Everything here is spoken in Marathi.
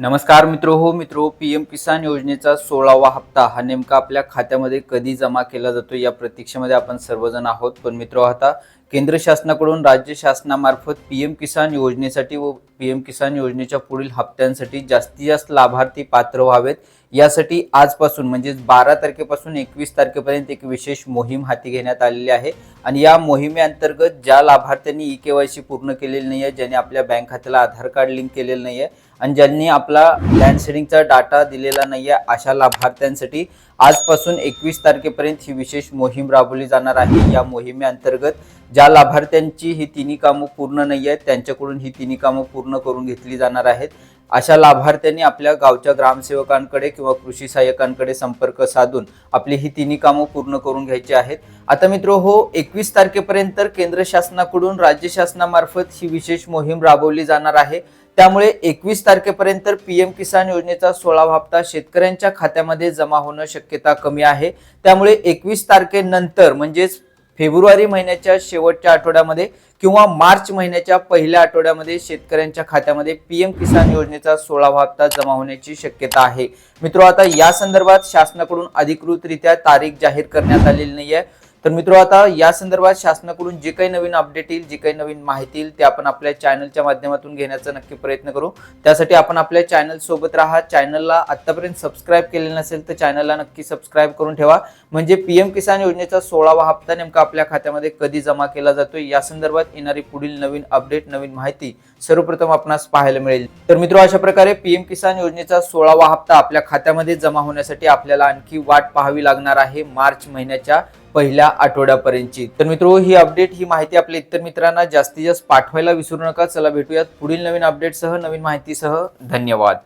नमस्कार मित्रो हो मित्रो पी एम किसान योजनेचा सोळावा हप्ता हा नेमका आपल्या खात्यामध्ये कधी जमा केला जातो या प्रतीक्षेमध्ये आपण सर्वजण आहोत. पण मित्रो आता केंद्र शासनाकडून राज्य शासनामार्फत पी एम किसान योजनेसाठी व पी एम किसान योजनेच्या पुढील हप्त्यांसाठी जास्तीत जास्त लाभार्थी पात्र व्हावेत. यासाठी आजपासून म्हणजेच बारा तारखेपासून एकवीस तारखेपर्यंत एक विशेष मोहीम हाती घेण्यात आलेली आहे. आणि या मोहिमेअंतर्गत ज्या लाभार्थ्यांनी ई के वाय सी पूर्ण केलेली नाही आहे ज्यांनी आपल्या बँक खात्याला आधार कार्ड लिंक केलेलं नाही आहे आणि ज्यांनी आपला लँड सेडिंगचा डाटा दिलेला नाही आहे अशा लाभार्थ्यांसाठी आजपासून एकवीस तारखेपर्यंत ही विशेष मोहीम राबवली जाणार आहे. या मोहिमेअंतर्गत ज्या लाभार्थ्यांची ही तिन्ही कामं पूर्ण नाही आहेत त्यांच्याकडून ही तिन्ही कामं पूर्ण करून घेतली जाणार आहेत. अशा लाभार्थ्यांनी आपल्या गावच्या ग्रामसेवकांकडे किंवा कृषी सहाय्यकांकडे संपर्क साधून आपली ही तिन्ही कामं पूर्ण करून घ्यायची आहेत. आता मित्र हो एकवीस तारखेपर्यंत केंद्र शासनाकडून राज्य शासनामार्फत ही विशेष मोहीम राबवली जाणार आहे. त्यामुळे एकवीस तारखेपर्यंत पीएम किसान योजनेचा सोळावा हप्ता शेतकऱ्यांच्या खात्यामध्ये जमा होणं शक्यता कमी आहे. त्यामुळे एकवीस तारखेनंतर म्हणजेच फेब्रुवारी महिन्याच्या शेवटच्या आठवड्यामध्ये किंवा मार्च महिन्याच्या पहिल्या आठवड्यामध्ये शेतकऱ्यांच्या खात्यामध्ये पीएम किसान योजनेचा सोळावा हप्ता जमा होण्याची शक्यता आहे. मित्रो आता या संदर्भात शासनाकडून अधिकृतरित्या तारीख जाहीर करण्यात आलेली नाही आहे तर मित्रो आता या संदर्भात शासनाकडून जे काही नवीन अपडेट येईल जे काही नवीन माहिती येईल ते आपण आपल्या चॅनलच्या माध्यमातून घेण्याचा नक्की प्रयत्न करू. त्यासाठी आपण आपल्या चॅनल सोबत राहा. चॅनलला आतापर्यंत सबस्क्राईब केलेलं नसेल तर चॅनलला नक्की सबस्क्राईब करून ठेवा. म्हणजे पीएम किसान योजनेचा सोळावा हप्ता नेमका आपल्या खात्यामध्ये कधी जमा केला जातो या संदर्भात येणारी पुढील नवीन अपडेट नवीन माहिती सर्वप्रथम आपणास पाहायला मिळेल. तर मित्रो अशा प्रकारे पीएम किसान योजनेचा सोळावा हप्ता आपल्या खात्यामध्ये जमा होण्यासाठी आपल्याला आणखी वाट पाहावी लागणार आहे. मार्च महिन्याच्या पहिल्या आठवड्यापर्यंतची. तर मित्रो ही अपडेट ही माहिती आपल्या इतर मित्रांना जास्तीत जास्त पाठवायला विसरू नका. चला भेटूयात पुढील नवीन अपडेटसह नवीन माहितीसह. धन्यवाद.